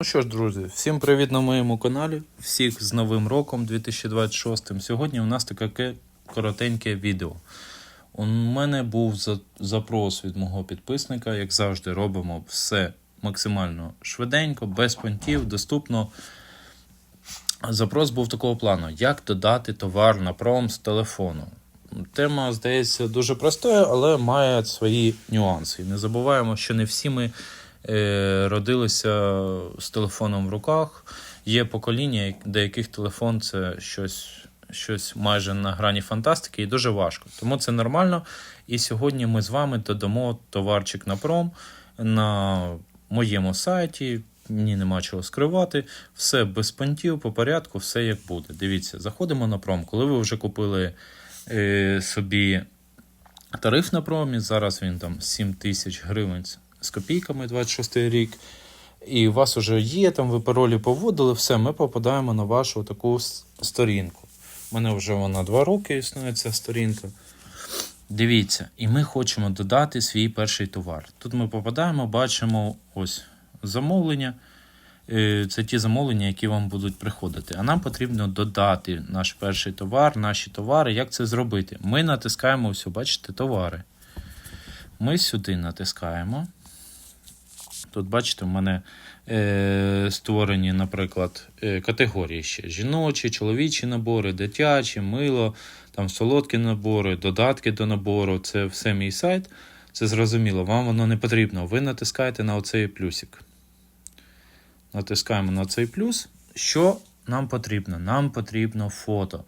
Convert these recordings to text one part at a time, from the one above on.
Ну що ж, друзі, всім привіт на моєму каналі. Всіх з Новим роком 2026. Сьогодні у нас таке коротеньке відео. У мене був запрос від мого підписника. Як завжди, робимо все максимально швиденько, без понтів, доступно. Запрос був такого плану: як додати товар на пром з телефону. Тема, здається, дуже простою, але має свої нюанси. Не забуваємо, що не всі ми родилися з телефоном в руках. Є покоління, де яких телефон це щось, щось майже на грані фантастики і дуже важко. Тому це нормально. І сьогодні ми з вами додамо товарчик на пром на моєму сайті. Мені нема чого скривати. Все без понтів, по порядку, все як буде. Дивіться, заходимо на пром. Коли ви вже купили е, собі тариф на промі, зараз він там 7 тисяч гривень з копійками 26 рік. І у вас вже є, там ви паролі поводили, все, ми попадаємо на вашу таку сторінку. У мене вже вона 2 роки існує ця сторінка. Дивіться, і ми хочемо додати свій перший товар. Тут ми попадаємо, бачимо ось замовлення. Е, Це ті замовлення, які вам будуть приходити. А нам потрібно додати наш перший товар, наші товари. Як це зробити? Ми натискаємо ось, бачите, товари. Ми сюди натискаємо. Тут, бачите, в мене е, створені, наприклад, е, категорії ще: жіночі, чоловічі набори, дитячі, мило, там солодкі набори, додатки до набору. Це все мій сайт. Це зрозуміло, вам воно не потрібно. Ви натискаєте на оцей плюсик. Натискаємо на цей плюс. Що нам потрібно? Нам потрібно фото.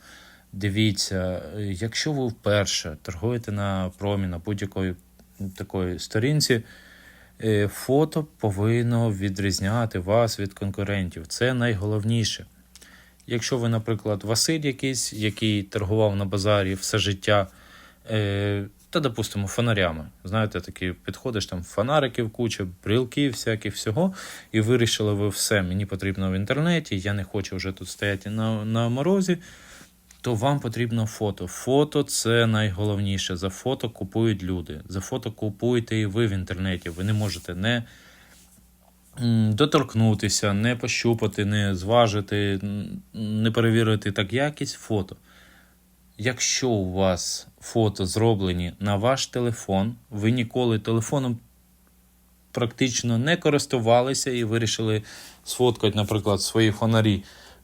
Дивіться, е, якщо ви вперше торгуєте на промі на будь-якої такої сторінці, фото повинно відрізняти вас від конкурентів. Це найголовніше. Якщо ви, наприклад, Василь якийсь, який торгував на базарі все життя, е, та, допустимо, фонарями. Знаєте, такі підходиш, там фонариків куча, брілків, всяких всього, і вирішили ви все, мені потрібно в інтернеті, я не хочу вже тут стояти на, на морозі, то вам потрібно фото. Фото це найголовніше. За фото купують люди. За фото купуєте і ви в інтернеті. Ви не можете не доторкнутися, не пощупати, не зважити, не перевірити так якість фото. Якщо у вас фото зроблені на ваш телефон, ви ніколи телефоном практично не користувалися і вирішили сфоткати, наприклад, свої фонарі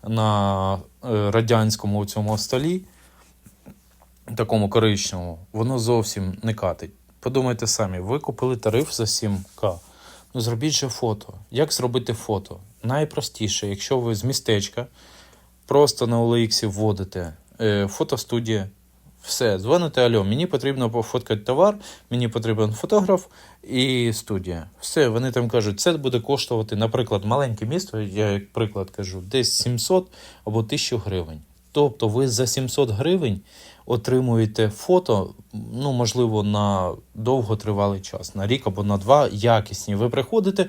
на радянському цьому столі, такому коричневому, воно зовсім не катить. Подумайте самі, ви купили тариф за 7К. Ну, зробіть же фото. Як зробити фото? Найпростіше, якщо ви з містечка просто на OLX вводите е, фотостудія, все, дзвоните Альо, мені потрібно пофоткати товар, мені потрібен фотограф і студія. Все, вони там кажуть, це буде коштувати, наприклад, маленьке місто, я як приклад кажу, десь 700 або 1000 гривень. Тобто ви за 700 гривень отримуєте фото, ну, можливо, на довготривалий час, на рік або на два, якісні. Ви приходите,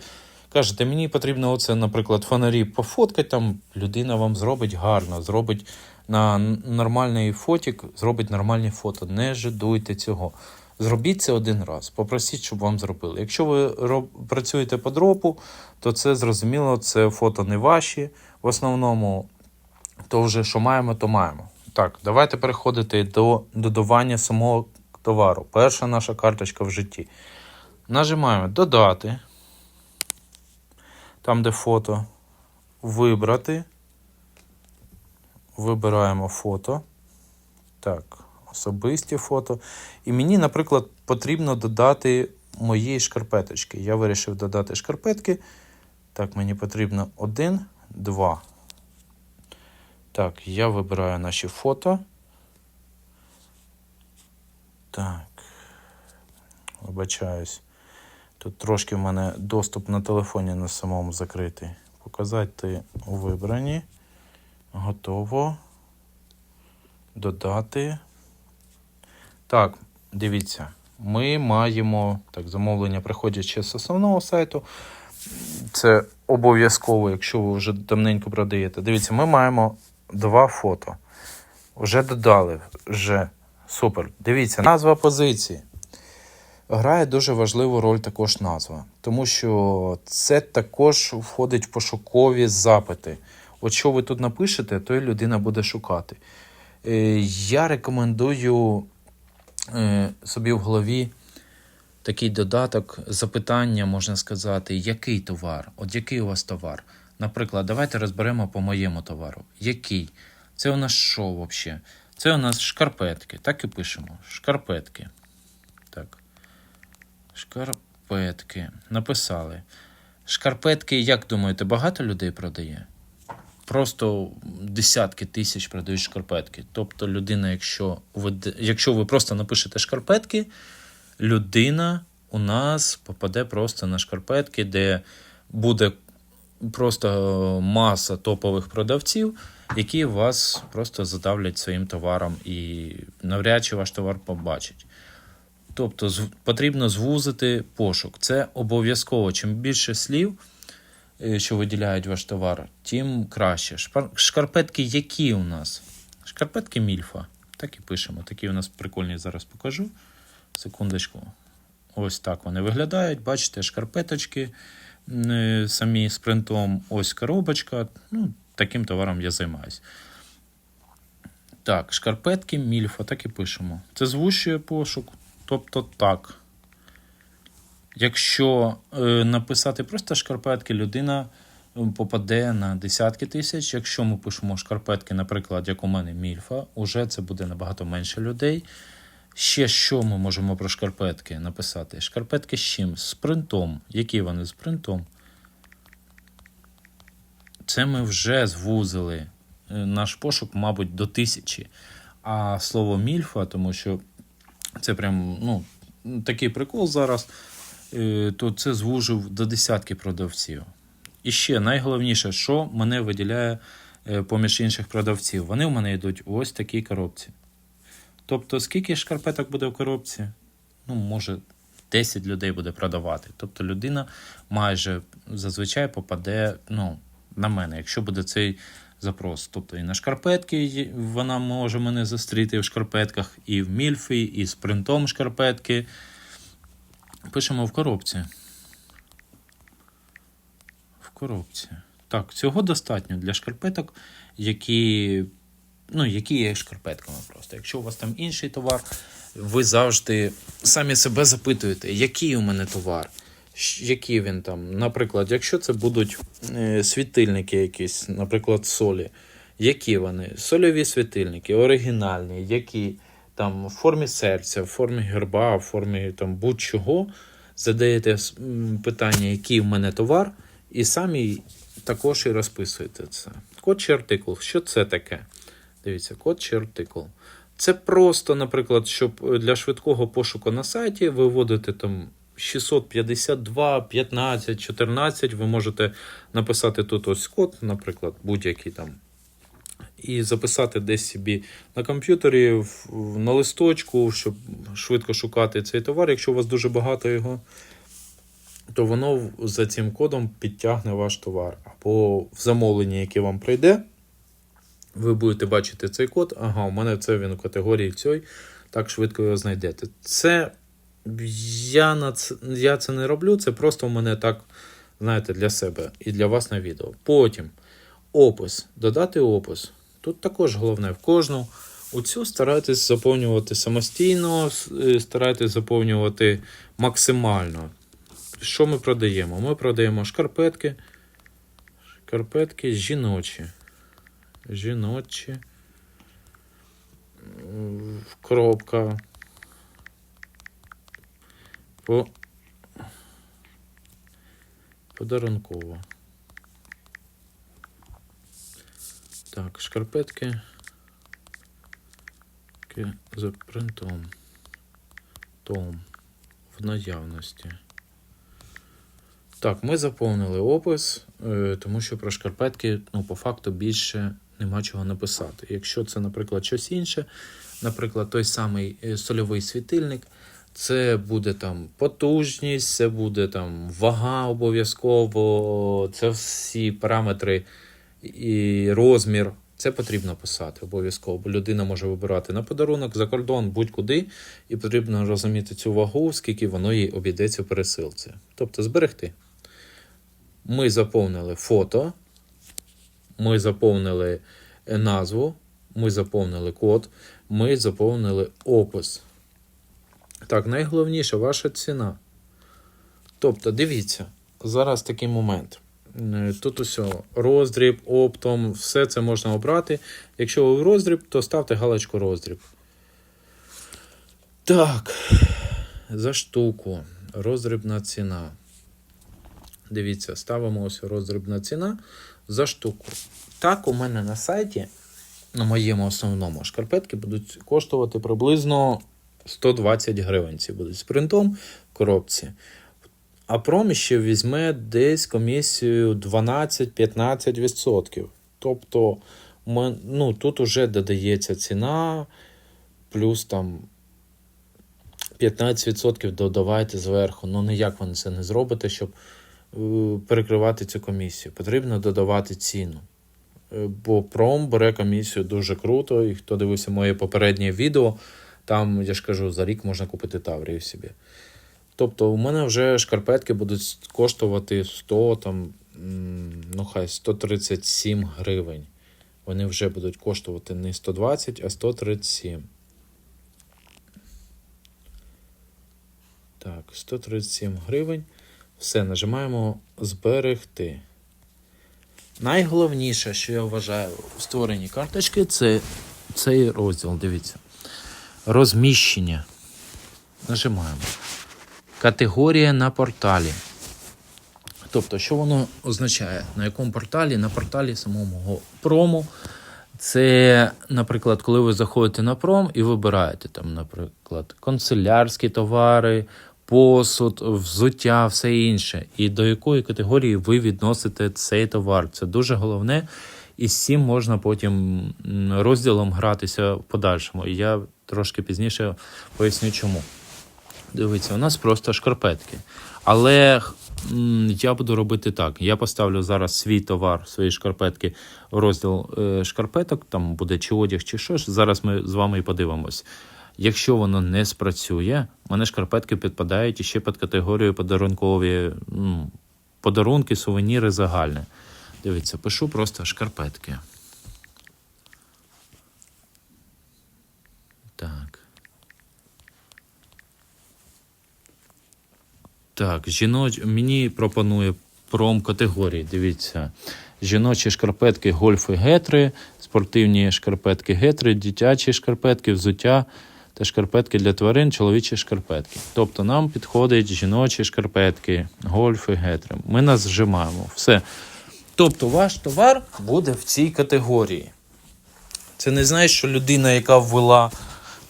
кажете, мені потрібно оце, наприклад, фонарі пофоткати, там людина вам зробить гарно, зробить на нормальний фотік, зробить нормальні фото. Не жадуйте цього. Зробіть це один раз, попросіть, щоб вам зробили. Якщо ви працюєте по дропу, то це зрозуміло, це фото не ваші. В основному, то вже що маємо, то маємо. Так, давайте переходити до додавання самого товару. Перша наша карточка в житті. Нажимаємо Додати. Там, де фото. Вибрати. Вибираємо фото. Так, особисті фото. І мені, наприклад, потрібно додати мої шкарпеточки. Я вирішив додати шкарпетки. Так, мені потрібно один, два. Так, я вибираю наші фото. Так. Вибачаюсь. Тут трошки в мене доступ на телефоні на самому закритий. Показати у вибрані. Готово. Додати. Так, дивіться. Ми маємо так, замовлення приходять ще з основного сайту. Це обов'язково, якщо ви вже давненько продаєте. Дивіться, ми маємо два фото. Вже додали. Вже супер. Дивіться, назва позиції. Грає дуже важливу роль також назва, тому що це також входить в пошукові запити. От що ви тут напишете, то і людина буде шукати. Е, Я рекомендую е, собі в голові такий додаток, запитання, можна сказати, який товар? От який у вас товар? Наприклад, давайте розберемо по моєму товару. Який? Це у нас що взагалі? Це у нас шкарпетки. Так і пишемо. Шкарпетки. Шкарпетки. Написали. Шкарпетки, як думаєте, багато людей продає? Просто десятки тисяч продають шкарпетки. Тобто, людина, якщо ви, якщо ви просто напишете шкарпетки, людина у нас попаде просто на шкарпетки, де буде просто маса топових продавців, які вас просто задавлять своїм товаром і навряд чи ваш товар побачить. Тобто потрібно звузити пошук. Це обов'язково. Чим більше слів, е, що виділяють ваш товар, тим краще. Шкарпетки які у нас? Шкарпетки Мільфа. Так і пишемо. Такі у нас прикольні зараз покажу. Секундочку. Ось так вони виглядають. Бачите, шкарпеточки е, самі з принтом. Ось коробочка. Ну, таким товаром я займаюсь. Так, шкарпетки Мільфа, так і пишемо. Це звужує пошук. Тобто так. Якщо е, написати просто шкарпетки, людина е, попаде на десятки тисяч. Якщо ми пишемо шкарпетки, наприклад, як у мене Мільфа, уже це буде набагато менше людей. Ще що ми можемо про шкарпетки написати? Шкарпетки з чим? З принтом. Які вони з принтом? Це ми вже звузили е, наш пошук, мабуть, до тисячі. А слово мільфа, тому що це прям ну, такий прикол зараз, е, то це звужив до десятки продавців. І ще найголовніше, що мене виділяє е, поміж інших продавців. Вони в мене йдуть в ось такій коробці. Тобто, скільки шкарпеток буде в коробці? Ну, може, 10 людей буде продавати. Тобто людина майже зазвичай попаде ну, на мене, якщо буде цей запрос. Тобто і на шкарпетки вона може мене зустріти в шкарпетках, і в мільфі, і з принтом шкарпетки. Пишемо в коробці. В коробці. Так, цього достатньо для шкарпеток, які ну, які є шкарпетками просто. Якщо у вас там інший товар, ви завжди самі себе запитуєте, який у мене товар, який він там. Наприклад, якщо це будуть е, світильники якісь, наприклад, солі, які вони? Сольові світильники, оригінальні, які там в формі серця, в формі герба, в формі там будь-чого. Задаєте питання, який в мене товар, і самі також і розписуєте це. Код чи артикул, що це таке? Дивіться, код чи артикул. Це просто, наприклад, щоб для швидкого пошуку на сайті ви вводите там 652, 15, 14. Ви можете написати тут ось код, наприклад, будь-який там. І записати десь собі на комп'ютері, на листочку, щоб швидко шукати цей товар. Якщо у вас дуже багато його, то воно за цим кодом підтягне ваш товар. Або в замовленні, яке вам прийде, ви будете бачити цей код. Ага, у мене це він у категорії цій, так швидко його знайдете. Це я, на це, я це не роблю, це просто у мене так, знаєте, для себе і для вас на відео. Потім опис, додати опис. Тут також головне в кожну. Оцю старайтесь заповнювати самостійно, е, старайтесь заповнювати максимально. Що ми продаємо? Ми продаємо шкарпетки. Шкарпетки жіночі. Жіночі. Коробка. По... Подарунково. Так, шкарпетки. Ки- За принтом. Том. В наявності. Так, ми заповнили опис, е, тому що про шкарпетки, ну, по факту, більше нема чого написати. Якщо це, наприклад, щось інше, наприклад, той самий е, сольовий світильник, це буде там потужність, це буде там вага обов'язково, це всі параметри і розмір Це потрібно писати обов'язково, бо людина може вибирати на подарунок за кордон будь-куди, і потрібно розуміти цю вагу, скільки воно їй обійдеться в пересилці. Тобто зберегти. Ми заповнили фото, ми заповнили назву, ми заповнили код, ми заповнили опис. Так, найголовніше ваша ціна. Тобто, дивіться, зараз такий момент. Е, Тут усе роздріб, оптом, все це можна обрати. Якщо ви в роздріб, то ставте галочку роздріб. Так, за штуку. Роздрібна ціна. Дивіться, ставимо ось роздрібна ціна за штуку. Так, у мене на сайті, на моєму основному, шкарпетки будуть коштувати приблизно 120 гривень. Ці будуть з принтом в коробці. А промі ще візьме десь комісію 12-15%. Тобто, ну, тут вже додається ціна, плюс там 15% додавайте зверху. Ну, ніяк ви це не зробите, щоб е, перекривати цю комісію. Потрібно додавати ціну. Е, Бо пром бере комісію дуже круто, і хто дивився моє попереднє відео, там, я ж кажу, за рік можна купити Таврію собі. Тобто, у мене вже шкарпетки будуть коштувати 100, там, ну хай 137 гривень. Вони вже будуть коштувати не 120, а 137. Так, 137 гривень. Все, нажимаємо зберегти. Найголовніше, що я вважаю у створенні карточки, це цей розділ. Дивіться. Розміщення. Нажимаємо. Категорія на порталі. Тобто, що воно означає? На якому порталі? На порталі самого прому. Це, наприклад, коли ви заходите на пром і вибираєте там, наприклад, канцелярські товари, посуд, взуття, все інше. І до якої категорії ви відносите цей товар. Це дуже головне. І з цим можна потім розділом гратися в подальшому. І я трошки пізніше поясню чому. Дивіться, у нас просто шкарпетки. Але я буду робити так: я поставлю зараз свій товар, свої шкарпетки в розділ е, шкарпеток, там буде чи одяг, чи що ж. Зараз ми з вами і подивимось. Якщо воно не спрацює, в мене шкарпетки підпадають іще під категорію подарункові подарунки, сувеніри загальне. Дивіться, пишу просто шкарпетки. Так. Так, жіноч... мені пропонує пром категорії. Дивіться. Жіночі шкарпетки, гольфи, гетри, спортивні шкарпетки, гетри, дитячі шкарпетки, взуття та шкарпетки для тварин, чоловічі шкарпетки. Тобто нам підходять жіночі шкарпетки, гольфи, гетри. Ми нас зжимаємо. Все. Тобто ваш товар буде в цій категорії. Це не знаєш, що людина, яка ввела,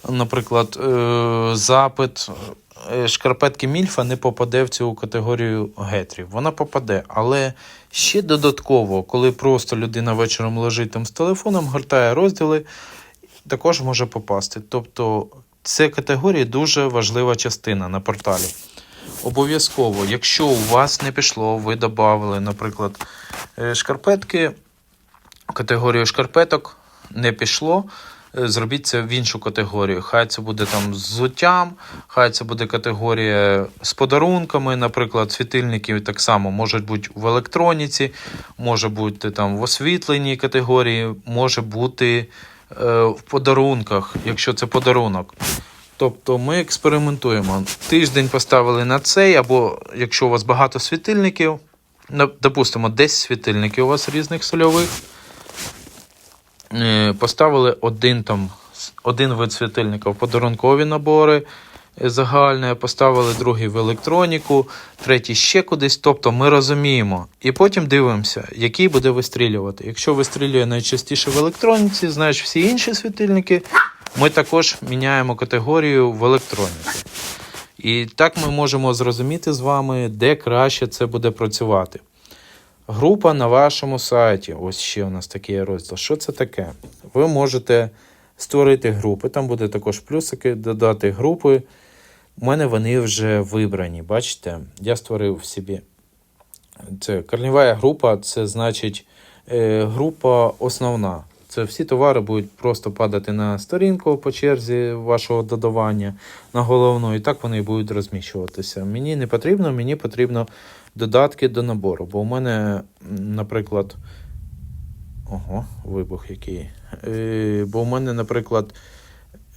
наприклад, е, запит е, шкарпетки Мільфа не попаде в цю категорію гетрів. Вона попаде, але ще додатково, коли просто людина вечором лежить там з телефоном, гортає розділи, також може попасти. Тобто, це категорія дуже важлива частина на порталі. Обов'язково, якщо у вас не пішло, ви додали, наприклад, е, шкарпетки, категорію шкарпеток не пішло. е, Зробіть це в іншу категорію. Хай це буде там з взуттям, хай це буде категорія з подарунками, наприклад, світильники так само можуть бути в електроніці, може бути там в освітленій категорії, може бути е, в подарунках, якщо це подарунок. Тобто ми експериментуємо. Тиждень поставили на цей, або якщо у вас багато світильників, допустимо, 10 світильників у вас різних сольових. Е, Поставили один там один вид світильника в подарункові набори е, загальне, поставили другий в електроніку, третій ще кудись. Тобто ми розуміємо. І потім дивимося, який буде вистрілювати. Якщо вистрілює найчастіше в електроніці, значить всі інші світильники ми також міняємо категорію в електроніці. І так ми можемо зрозуміти з вами, де краще це буде працювати. Група на вашому сайті. Ось ще у нас такий розділ. Що це таке? Ви можете створити групи. Там буде також плюсики, додати групи. У мене вони вже вибрані. Бачите, я створив собі. Це корнева група, це значить е, група основна. Це всі товари будуть просто падати на сторінку по черзі вашого додавання на головну, і так вони будуть розміщуватися. Мені не потрібно, мені потрібно додатки до набору. Бо у мене, наприклад, ого, вибух який. Е, бо у мене, наприклад,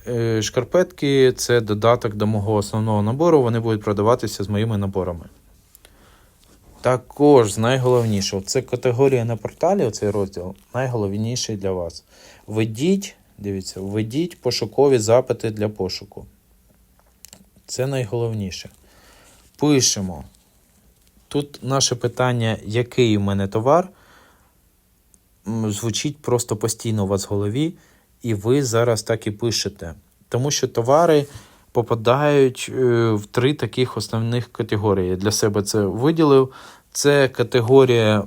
е, шкарпетки це додаток до мого основного набору, вони будуть продаватися з моїми наборами. Також з найголовнішого, це категорія на порталі, оцей розділ, найголовніший для вас. Введіть, дивіться, введіть пошукові запити для пошуку. Це найголовніше. Пишемо. Тут наше питання, який у мене товар, звучить просто постійно у вас в голові, і ви зараз так і пишете. Тому що товари попадають е, в три таких основних категорії. Я для себе це виділив. Це категорія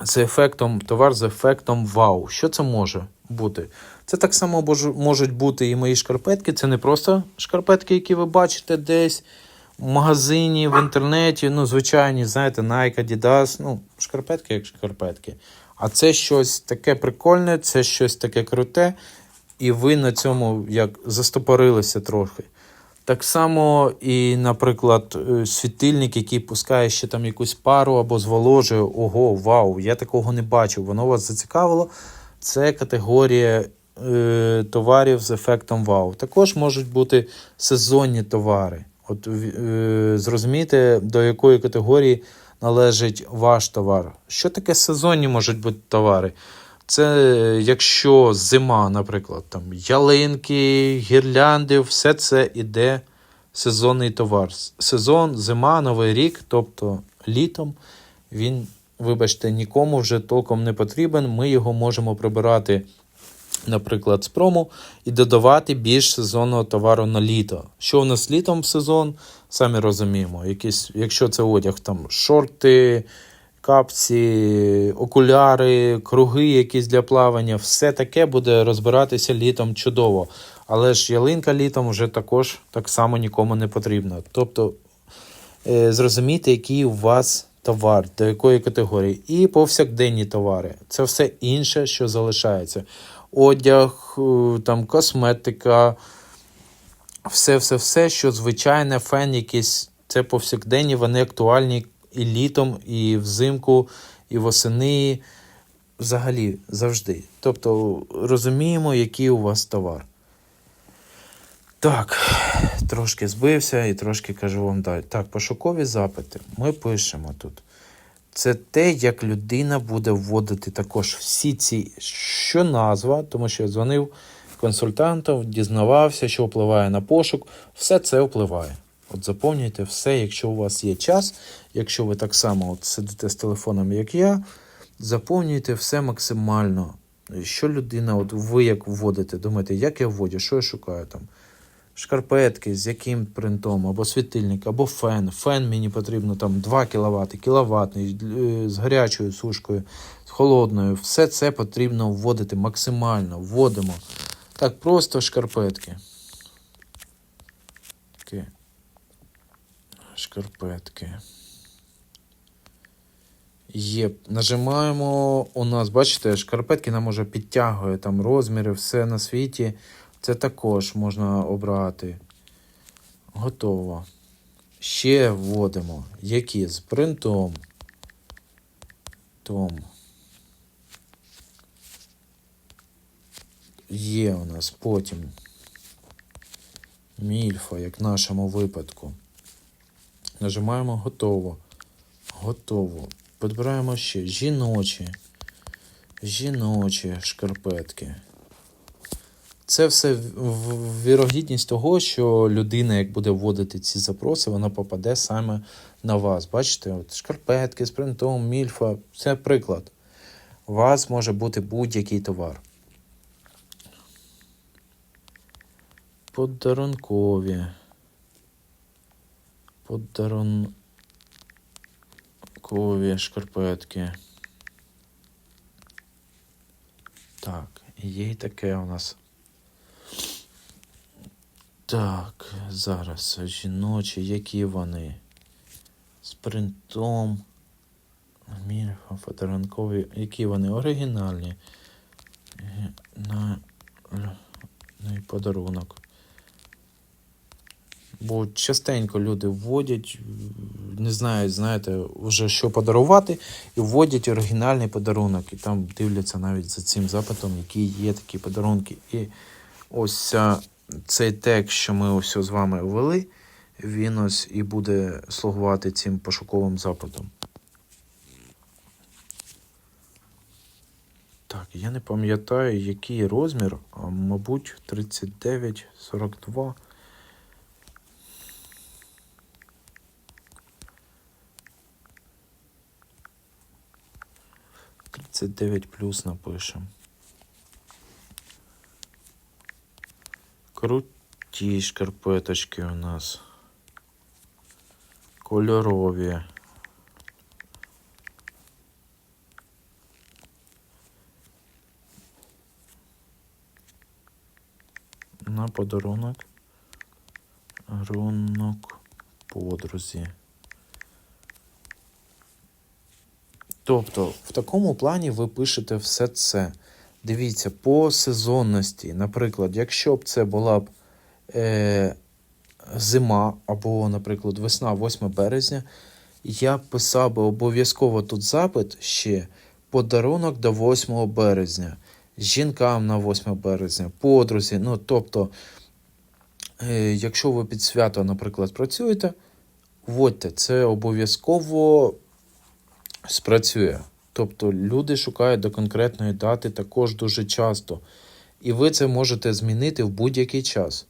з ефектом, товар з ефектом вау. Що це може бути? Це так само можуть бути і мої шкарпетки. Це не просто шкарпетки, які ви бачите десь в магазині, в інтернеті. Ну, звичайні, знаєте, Nike, Adidas, ну, шкарпетки як шкарпетки. А це щось таке прикольне, це щось таке круте, і ви на цьому як застопорилися трохи. Так само і, наприклад, е, світильник, який пускає ще там якусь пару або зволожує. Ого, вау, я такого не бачив. Воно вас зацікавило. Це категорія е, товарів з ефектом вау. Також можуть бути сезонні товари. От е, зрозумійте, до якої категорії належить ваш товар. Що таке сезонні можуть бути товари? Це е, якщо зима, наприклад, там ялинки, гірлянди, все це іде сезонний товар. Сезон, зима, новий рік, тобто літом, він, вибачте, нікому вже толком не потрібен. Ми його можемо прибирати, наприклад, з прому і додавати більш сезонного товару на літо. Що у нас літом в сезон, самі розуміємо. Якісь, якщо це одяг, там шорти, капці, окуляри, круги якісь для плавання, все таке буде розбиратися літом чудово. Але ж ялинка літом вже також так само нікому не потрібна. Тобто е, зрозуміти, який у вас товар, до якої категорії, і повсякденні товари. Це все інше, що залишається. Одяг, е, там, косметика, все, все, все, що звичайне, фен якийсь, це повсякденні, вони актуальні і літом, і взимку, і восени, взагалі завжди. Тобто розуміємо, який у вас товар. Так, трошки збився і трошки кажу вам далі. Так, пошукові запити. Ми пишемо тут. Це те, як людина буде вводити також всі ці, що назва, тому що я дзвонив консультантам, дізнавався, що впливає на пошук. Все це впливає. От заповнюйте все, якщо у вас є час, якщо ви так само от сидите з телефоном, як я, заповнюйте все максимально. Що людина, от ви як вводите, думаєте, як я вводю, що я шукаю там? Шкарпетки, з яким принтом, або світильник, або фен. Фен мені потрібно там 2 кВт, кіловатний, е, з гарячою сушкою, з холодною. Все це потрібно вводити максимально. Вводимо. Так, просто шкарпетки. Такі. Шкарпетки. Є. Нажимаємо. У нас, бачите, шкарпетки нам уже підтягує там розміри, все на світі. Це також можна обрати. Готово. Ще вводимо. Які? З принтом. Том. Є у нас потім. Мільфа, як в нашому випадку. Нажимаємо готово. Готово. Підбираємо ще жіночі. Жіночі шкарпетки. Це все вірогідність того, що людина, як буде вводити ці запроси, вона попаде саме на вас. Бачите, от шкарпетки з принтом, мільфа це приклад. У вас може бути будь-який товар. Подарункові. Подарункові шкарпетки. Так, є й таке у нас. Так, зараз жіночі, які вони? З принтом. Мільфа, подарункові, які вони оригінальні. на, на подарунок. Бо частенько люди вводять, не знають, знаєте, вже що подарувати, і вводять оригінальний подарунок. І там дивляться навіть за цим запитом, які є такі подарунки. І ось цей текст, що ми ось з вами ввели, він ось і буде слугувати цим пошуковим запитом. Так, я не пам'ятаю, який розмір, мабуть, 39, 42. Тридцять дев'ять плюс напишем. Круті шкарпеточки у нас. Кольорові. на подарунок. Рунок подрузі. Тобто, в такому плані ви пишете все це. Дивіться, по сезонності. Наприклад, якщо б це була б е, зима або, наприклад, весна, 8 березня, я б писав би обов'язково тут запит ще подарунок до 8 березня жінкам на 8 березня, подрузі. Ну, тобто, е, якщо ви під свято, наприклад, працюєте, вводьте, це обов'язково спрацює. Тобто люди шукають до конкретної дати також дуже часто. І ви це можете змінити в будь-який час.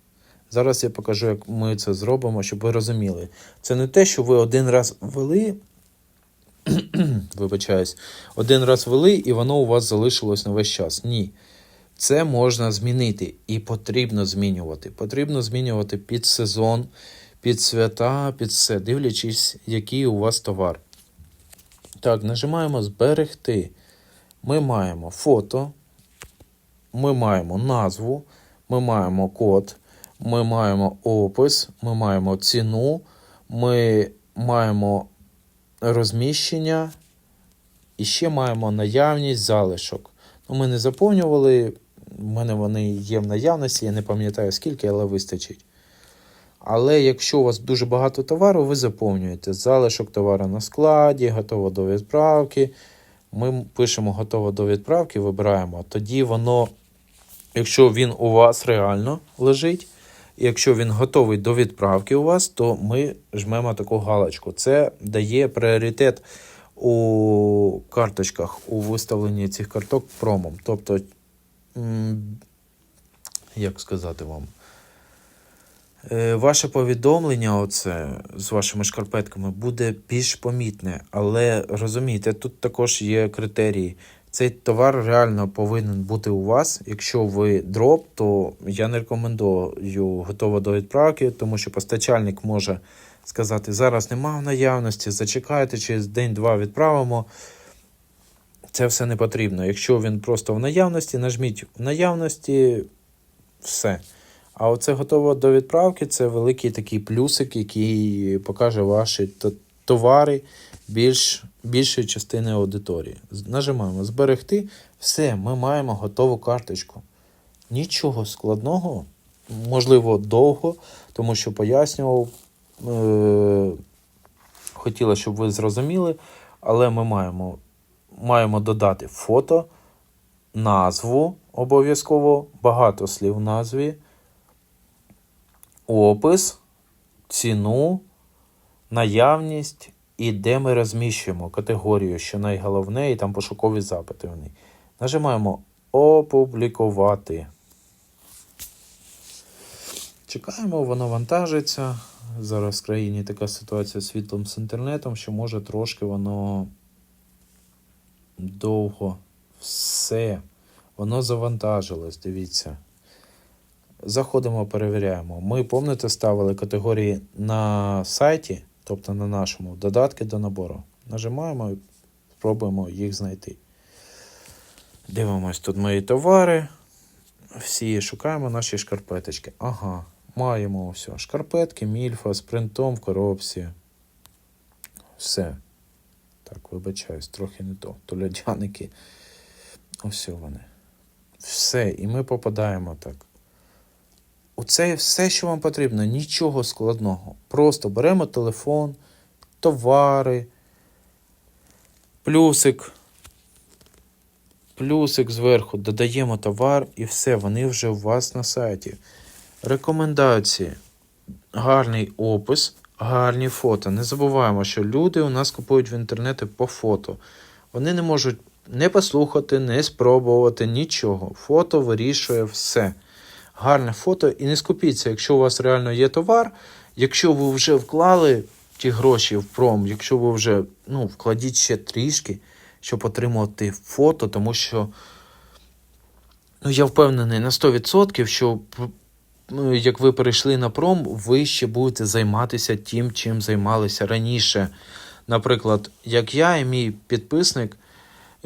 Зараз я покажу, як ми це зробимо, щоб ви розуміли. Це не те, що ви один раз ввели, вибачаюсь, один раз ввели, і воно у вас залишилось на весь час. Ні. Це можна змінити і потрібно змінювати. Потрібно змінювати під сезон, під свята, під все, дивлячись, який у вас товар. Так, нажимаємо зберегти. Ми маємо фото, ми маємо назву, ми маємо код, ми маємо опис, ми маємо ціну, ми маємо розміщення і ще маємо наявність залишок. Ну, Ми не заповнювали, в мене вони є в наявності, я не пам'ятаю скільки, але вистачить. Але якщо у вас дуже багато товару, ви заповнюєте залишок товару на складі, готово до відправки. Ми пишемо готово до відправки, вибираємо. Тоді воно, якщо він у вас реально лежить, якщо він готовий до відправки у вас, то ми жмемо таку галочку. Це дає пріоритет у карточках, у виставленні цих карток промом. Тобто, як сказати вам, Ваше повідомлення, оце з вашими шкарпетками, буде більш помітне, але розумієте, тут також є критерії. Цей товар реально повинен бути у вас. Якщо ви дроп, то я не рекомендую готово до відправки, тому що постачальник може сказати, зараз нема в наявності, зачекайте, через день-два відправимо. Це все не потрібно. Якщо він просто в наявності, нажміть в наявності, все. А оце готово до відправки це великий такий плюсик, який покаже ваші товари більш, більшої частини аудиторії. Нажимаємо зберегти. Все, ми маємо готову карточку. Нічого складного, можливо, довго, тому що пояснював. Е- хотіла, щоб ви зрозуміли, але ми маємо, маємо додати фото, назву обов'язково, багато слів в назві опис, ціну, наявність і де ми розміщуємо категорію, що найголовне, і там пошукові запити. Вони. Нажимаємо Опублікувати. Чекаємо, воно вантажиться. Зараз в країні така ситуація з світлом з інтернетом, що може трошки воно довго все. Воно завантажилось, дивіться. Заходимо, перевіряємо. Ми, пам'ятаєте, ставили категорії на сайті, тобто на нашому, додатки до набору. Нажимаємо і спробуємо їх знайти. Дивимось, тут мої товари. Всі шукаємо наші шкарпеточки. Ага, маємо все. Шкарпетки, мільфа з принтом в коробці. Все. Так, вибачаюсь, трохи не то. То льодяники. Ось вони. Все, і ми попадаємо так. Оце все, що вам потрібно, нічого складного. Просто беремо телефон, товари, плюсик, плюсик зверху, додаємо товар і все, вони вже у вас на сайті. Рекомендації. Гарний опис, гарні фото. Не забуваємо, що люди у нас купують в інтернеті по фото. Вони не можуть не послухати, не спробувати нічого. Фото вирішує все. Гарне фото і не скупіться, якщо у вас реально є товар, якщо ви вже вклали ті гроші в пром, якщо ви вже ну, вкладіть ще трішки, щоб отримати фото, тому що ну, я впевнений на 100%, що ну, як ви перейшли на пром, ви ще будете займатися тим, чим займалися раніше. Наприклад, як я і мій підписник,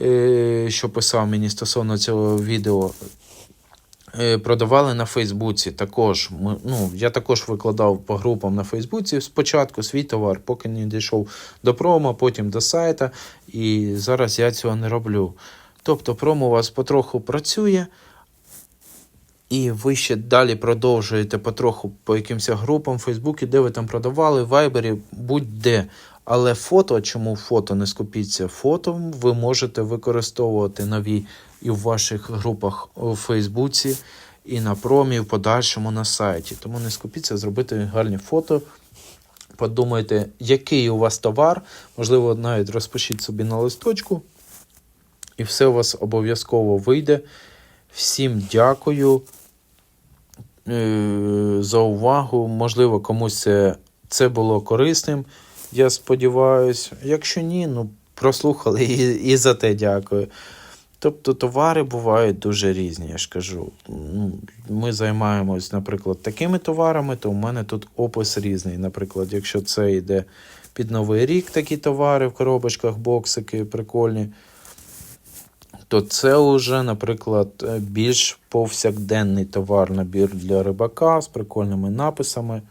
е, що писав мені стосовно цього відео, продавали на Фейсбуці. Також ну, я також викладав по групам на Фейсбуці спочатку свій товар, поки не дійшов до промо, потім до сайта. І зараз я цього не роблю. Тобто промо у вас потроху працює. І ви ще далі продовжуєте потроху по якимось групам в Фейсбуці, де ви там продавали, Вайбері, будь-де. Але фото, чому фото не скупіться? Фото ви можете використовувати нові і в ваших групах у Фейсбуці, і на промі, і в подальшому на сайті. Тому не скупіться зробити гарні фото. Подумайте, який у вас товар, можливо, навіть розпишіть собі на листочку, і все у вас обов'язково вийде. Всім дякую е, за увагу. Можливо, комусь це, це було корисним. Я сподіваюся. Якщо ні, ну прослухали і, і за те дякую. Тобто товари бувають дуже різні, я ж кажу. Ну, Ми займаємось, наприклад, такими товарами, то у мене тут опис різний. Наприклад, якщо це йде під Новий рік такі товари в коробочках, боксики прикольні, то це вже, наприклад, е, більш повсякденний товар, набір для рибака з прикольними написами.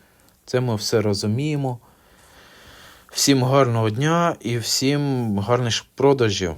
Це ми все розуміємо. Всім гарного дня і всім гарних продажів.